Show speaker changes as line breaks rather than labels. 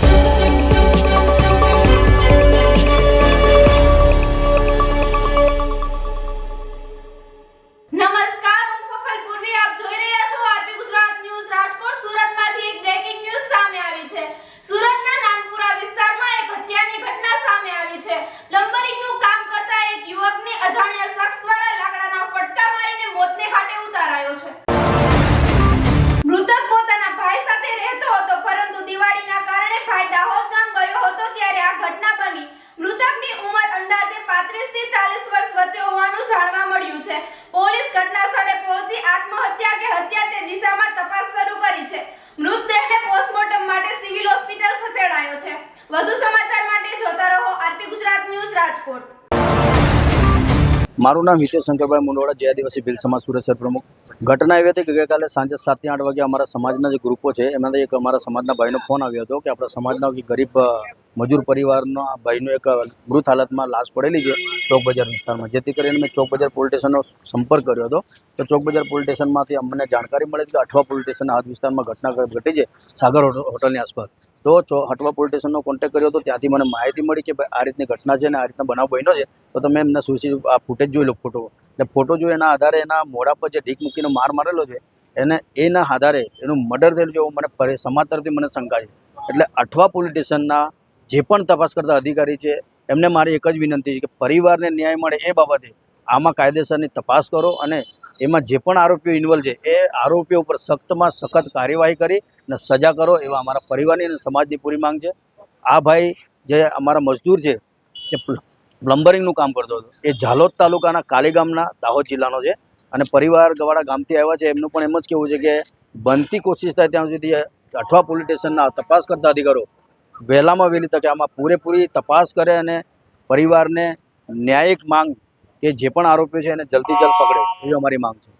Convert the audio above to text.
thank you વચ્ચે હોવાનું જાણવા મળ્યું છે. પોલીસ ઘટના સ્થળે પહોંચી આત્મહત્યા કે હત્યા તે દિશામાં તપાસ શરૂ કરી છે. મૃતદેહને પોસ્ટમોર્ટમ માટે સિવિલ હોસ્પિટલ ખસેડાયો છે. વધુ સમાચાર માટે જોતા રહો આરપી ગુજરાત ન્યૂઝ રાજકોટ.
મારું નામ હિતેશ શંકરભાઈ મુંડવાડા જે આદિવાસી ભીલ સમાજ સુરત શહેર પ્રમુખ. ઘટના એવી હતી કે ગઈકાલે સાંજે સાતથી આઠ વાગે અમારા સમાજના જે ગ્રુપો છે એમાંથી એક અમારા સમાજના ભાઈનો ફોન આવ્યો હતો કે આપણા સમાજના ગરીબ મજૂર પરિવારના ભાઈનો એક મૃત હાલતમાં લાશ પડેલી છે. ચોક બજાર વિસ્તારમાં. જેથી કરીને મેં ચોક બજાર પોલીસ સ્ટેશનનો સંપર્ક કર્યો હતો. તો ચોક બજાર પોલીસ સ્ટેશનમાંથી અમને જાણકારી મળી કે અઠવા પોલીસ સ્ટેશનના આ વિસ્તારમાં ઘટના ઘટી છે, સાગર હોટલની આસપાસ. તો ચો, હટવા પોલીસ સ્ટેશનનો કોન્ટેક્ટ કર્યો હતો. ત્યાંથી મને માહિતી મળી કે ભાઈ આ રીતની ઘટના છે ને આ રીતના બનાવ બન્યો છે. તો તમે એમને સુસી, આ ફૂટેજ જોઈ લો ફોટો એટલે ફોટો જોઈ એના આધારે એના મોઢા પર જે ઢીક મૂકીને માર મારેલો છે, એને, એના આધારે એનું મર્ડર થયેલું છે મને સમાજ તરફથી મને શંકા છે. એટલે અઠવા પોલીસ સ્ટેશનના જે પણ તપાસ કરતા અધિકારી છે એમને મારી એક જ વિનંતી છે કે પરિવારને ન્યાય મળે એ બાબતે આમાં કાયદેસરની તપાસ કરો અને એમાં જે પણ આરોપીઓ ઇન્વોલ્વ છે, એ આરોપીઓ ઉપર સખ્તમાં સખત કાર્યવાહી કરી અને સજા કરો એવા અમારા પરિવારની અને સમાજની પૂરી માંગ છે. આ ભાઈ જે અમારા મજદૂર છે, એ પ્લમ્બરિંગનું કામ કરતો હતો. એ ઝાલોદ તાલુકાના કાલી ગામના દાહોદ જિલ્લાનો છે અને પરિવાર ગવાડા ગામથી આવ્યા છે. એમનું પણ એમ જ કહેવું છે કે બનતી કોશિશ થાય ત્યાં સુધી અઠવા પોલીસ સ્ટેશનના તપાસ કરતા અધિકારો વહેલામાં વહેલી તકે આમાં પૂરેપૂરી તપાસ કરે અને પરિવારને ન્યાયિક માંગ કે જે પણ આરોપી છે એને જલ્દી જલ્દ પકડે, એવી અમારી માંગ છે.